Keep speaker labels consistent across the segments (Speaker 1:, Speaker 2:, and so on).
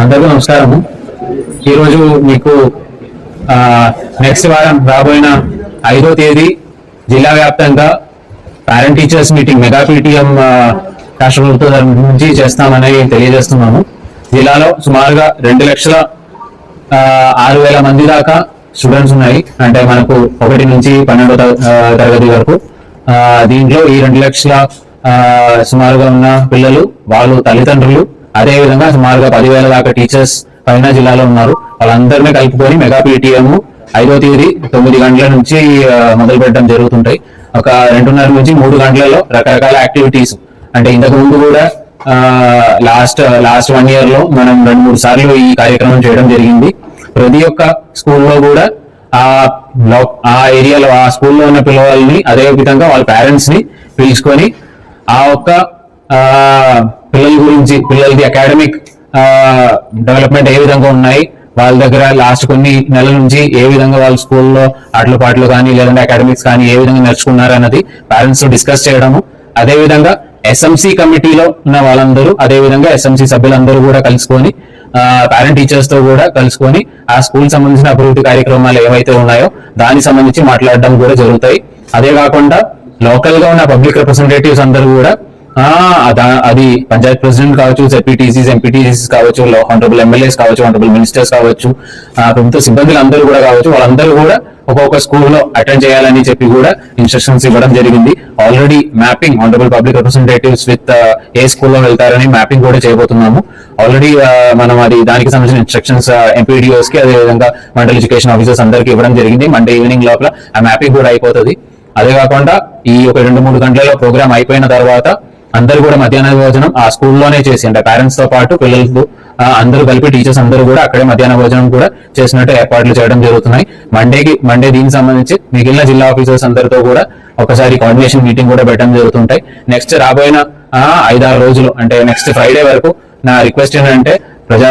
Speaker 1: అందరికీ నమస్కారము. ఈరోజు మీకు నెక్స్ట్ వారం రాబోయిన ఐదో తేదీ జిల్లా వ్యాప్తంగా parent teachers meeting mega PTM రాష్ట్ర ప్రభుత్వం నుంచి చేస్తామని తెలియజేస్తున్నాము జిల్లాలో సుమారుగా రెండు లక్షల ఆరు వేల మంది దాకా స్టూడెంట్స్ ఉన్నాయి. అంటే మనకు ఒకటి నుంచి పన్నెండో తరగతి వరకు. దీంట్లో ఈ రెండు లక్షల సుమారుగా ఉన్న పిల్లలు వాళ్ళు తల్లిదండ్రులు అదే విధంగా సుమారుగా పదివేల దాకా టీచర్స్ పైన జిల్లాలో ఉన్నారు. వాళ్ళందరినీ కలుపుకొని మెగా పీటీఎం ఐదో తేదీ తొమ్మిది గంటల నుంచి మొదలు పెట్టడం జరుగుతుంటాయి. ఒక రెండున్నర నుంచి మూడు గంటలలో రకరకాల యాక్టివిటీస్ అంటే ఇంతకు ముందు కూడా లాస్ట్ లాస్ట్ వన్ ఇయర్లో మనం రెండు మూడు సార్లు ఈ కార్యక్రమం చేయడం జరిగింది. ప్రతి ఒక్క స్కూల్లో కూడా ఆ ఆ ఏరియాలో ఆ స్కూల్లో ఉన్న పిల్లవాళ్ళని అదే విధంగా వాళ్ళ పేరెంట్స్ని పిలుచుకొని ఆ ఒక్క ఆ, పిల్లల గురించి పిల్లలది అకాడమిక్ డెవలప్మెంట్ ఏ విధంగా ఉన్నాయి వాళ్ళ దగ్గర లాస్ట్ కొన్ని నెలల నుంచి ఏ విధంగా వాళ్ళ స్కూల్లో ఆటలు పాటలు కానీ లేదంటే అకాడమిక్స్ కానీ ఏ విధంగా నేర్చుకున్నారు అన్నది పేరెంట్స్ డిస్కస్ చేయడము. అదేవిధంగా ఎస్ఎంసీ ఎస్ఎంసి కమిటీలో ఉన్న వాళ్ళందరూ అదే విధంగా సభ్యులందరూ కూడా కలుసుకొని పేరెంట్ టీచర్స్తో కూడా కలుసుకొని ఆ స్కూల్ సంబంధించిన అభివృద్ధి కార్యక్రమాలు ఏవైతే ఉన్నాయో దానికి సంబంధించి మాట్లాడడం కూడా జరుగుతాయి. అదే కాకుండా లోకల్గా ఉన్న పబ్లిక్ రిప్రజెంటేటివ్స్ అందరూ కూడా అది పంచాయత్ ప్రెసిడెంట్ కావచ్చు జెడ్పీటీసీస్ ఎంపీటీసీస్ కావచ్చు ఆనరబుల్ ఎమ్మెల్యేస్ కావచ్చు ఆనరబుల్ మినిస్టర్స్ కావచ్చు ప్రభుత్వ సిబ్బందులు అందరూ కూడా కావచ్చు వాళ్ళందరూ కూడా ఒక్కొక్క స్కూల్లో అటెండ్ చేయాలని చెప్పి కూడా ఇన్స్ట్రక్షన్స్ ఇవ్వడం జరిగింది. Already mapping honourable public representatives with a స్కూల్లో వెళ్తారని మ్యాపింగ్ కూడా చేయబోతున్నాము. ఆల్రెడీ మనం అది దానికి సంబంధించిన ఇన్స్ట్రక్షన్స్ ఎంపీడీఓస్కి అదేవిధంగా మండల్ ఎడ్యుకేషన్ ఆఫీసర్స్ అందరికీ ఇవ్వడం జరిగింది. మండే ఈవినింగ్ లోపల ఆ మ్యాపింగ్ కూడా అయిపోతుంది. అదే కాకుండా ఈ ఒక రెండు మూడు గంటలలో ప్రోగ్రామ్ అయిపోయిన తర్వాత అందరూ కూడా మధ్యాహ్న భోజనం ఆ స్కూల్లోనే చేసి పేరెంట్స్తో పాటు పిల్లలతో అందరూ కలిపి టీచర్స్ అందరూ కూడా అక్కడే మధ్యాహ్న భోజనం కూడా చేసినట్టు ఏర్పాట్లు చేయడం జరుగుతున్నాయి. మండేకి మండే దీనికి సంబంధించి మిగిలిన జిల్లా ఆఫీసర్స్ అందరితో కూడా ఒకసారి కోఆర్డినేషన్ మీటింగ్ కూడా పెట్టడం జరుగుతుంటాయి. నెక్స్ట్ రాబోయిన ఐదారు రోజులు అంటే నెక్స్ట్ ఫ్రైడే వరకు నా రిక్వెస్ట్ ఏంటంటే ప్రజా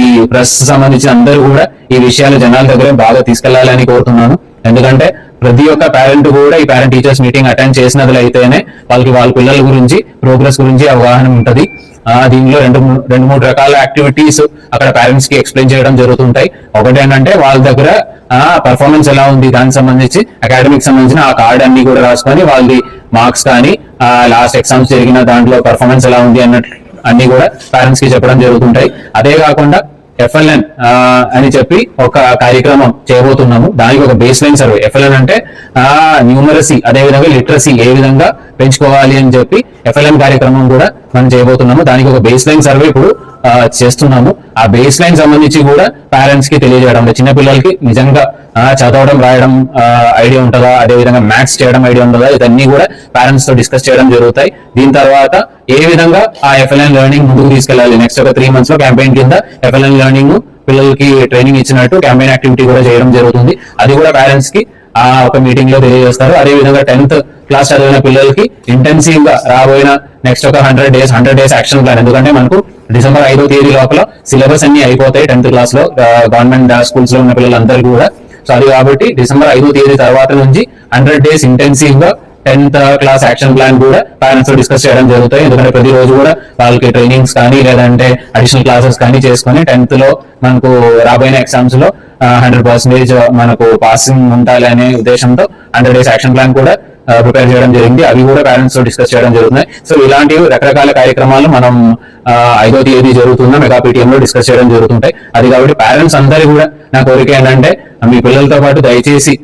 Speaker 1: ఈ ప్రెస్ సంబంధించిన అందరూ కూడా ఈ విషయాలు జనాల దగ్గర బాగా తీసుకెళ్ళాలని కోరుతున్నాను. ఎందుకంటే ప్రతి ఒక్క పేరెంట్ కూడా ఈ పేరెంట్ టీచర్స్ మీటింగ్ అటెండ్ చేసినట్లు అయితేనే వాళ్ళకి వాళ్ళ పిల్లల గురించి ప్రోగ్రెస్ గురించి అవగాహన ఉంటుంది. దీనిలో రెండు రెండు మూడు రకాల యాక్టివిటీస్ అక్కడ పేరెంట్స్కి ఎక్స్ప్లెయిన్ చేయడం జరుగుతుంటాయి. ఒకటి ఏంటంటే వాళ్ళ దగ్గర పర్ఫార్మెన్స్ ఎలా ఉంది దానికి సంబంధించి అకాడమిక్ సంబంధించిన ఆ కార్డ్ అన్ని కూడా రాసుకొని వాళ్ళది మార్క్స్ కానీ లాస్ట్ ఎగ్జామ్స్ జరిగిన దాంట్లో పర్ఫార్మెన్స్ ఎలా ఉంది అన్నట్టు అన్ని కూడా పేరెంట్స్కి చెప్పడం జరుగుతుంటాయి. అదే కాకుండా ఎఫ్ఎల్ఎన్ అని చెప్పి ఒక కార్యక్రమం చేయబోతున్నాము. దానికి ఒక బేస్ లైన్ సర్వే ఎఫ్ఎల్ఎన్ అంటే న్యూమరసీ అదే విధంగా లిటరసీ ఏ విధంగా పెంచుకోవాలి అని చెప్పి ఎఫ్ఎల్ఎన్ కార్యక్రమం కూడా మనం చేయబోతున్నాము. దానికి ఒక బేస్ లైన్ సర్వే ఇప్పుడు చేస్తున్నాము. ఆ బేస్ లైన్ సంబంధించి కూడా పేరెంట్స్కి తెలియజేయడం చిన్నపిల్లలకి చిన్న పిల్లలకి నిజంగా చదవడం రాయడం ఐడియా ఉంటుందా? అదే విధంగా మ్యాథ్స్ చేయడం ఐడియా ఉంటుందా? ఇవన్నీ కూడా పేరెంట్స్తో డిస్కస్ చేయడం జరుగుతాయి. దీని తర్వాత ఏ విధంగా ఆ ఎఫ్ఎల్ఎన్ లెర్నింగ్ ముందుకు తీసుకెళ్ళాలి నెక్స్ట్ ఒక త్రీ మంత్స్లో క్యాంపెయిన్ కింద ఎఫ్ఎల్ఎన్ లెర్నింగ్ పిల్లలకి ట్రైనింగ్ ఇచ్చినట్టు క్యాంపెయిన్ యాక్టివిటీ కూడా చేయడం జరుగుతుంది. అది కూడా పేరెంట్స్కి ఆ ఒక మీటింగ్లో తెలియజేస్తారు. అదే విధంగా టెన్త్ క్లాస్ చదివిన పిల్లలకి ఇంటెన్సివ్గా రాబోయిన నెక్స్ట్ ఒక hundred days hundred days action plan ఎందుకంటే మనకు డిసెంబర్ ఐదో తేదీ లోపల సిలబస్ అన్ని అయిపోతాయి టెన్త్ క్లాస్లో. గవర్నమెంట్ స్కూల్స్లో ఉన్న పిల్లలందరూ కూడా. సో అది కాబట్టి డిసెంబర్ ఐదో తేదీ తర్వాత నుంచి హండ్రెడ్ డేస్ ఇంటెన్సివ్గా టెన్త్ క్లాస్ యాక్షన్ ప్లాన్ కూడా పేరెంట్స్తో డిస్కస్ చేయడం జరుగుతాయి. ఎందుకంటే ప్రతిరోజు కూడా వాళ్ళకి ట్రైనింగ్స్ కానీ లేదంటే అడిషనల్ క్లాసెస్ కానీ చేసుకొని టెన్త్లో మనకు రాబోయే ఎగ్జామ్స్లో హండ్రెడ్ పర్సెంటేజ్ మనకు పాసింగ్ ఉండాలి అనే ఉద్దేశంతో హండ్రెడ్ డేస్ యాక్షన్ ప్లాన్ కూడా ప్రిపేర్ చేయడం జరిగింది. అవి కూడా పేరెంట్స్తో డిస్కస్ చేయడం జరుగుతున్నాయి. సో ఇలాంటివి రకరకాల కార్యక్రమాలు మనం ఐదో తేదీ జరుగుతున్న మెగాపీటీఎం లో డిస్కస్ చేయడం జరుగుతుంటాయి. అది కాబట్టి పేరెంట్స్ అందరి కూడా నా కోరిక ఏంటంటే మీ పిల్లలతో పాటు దయచేసి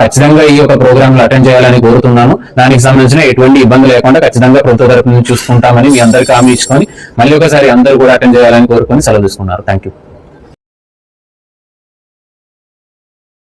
Speaker 1: ఖచ్చితంగా ఈ యొక్క ప్రోగ్రామ్లో అటెండ్ చేయాలని కోరుతున్నాను. దానికి సంబంధించిన ఎటువంటి ఇబ్బంది లేకుండా ఖచ్చితంగా ప్రభుత్వ తరపు నుంచి చూసుకుంటామని మీ అందరికీ హామీ ఇచ్చుకొని మళ్ళీ ఒకసారి అందరూ కూడా అటెండ్ చేయాలని కోరుకొని సెలవు తీసుకున్నారు. Thank you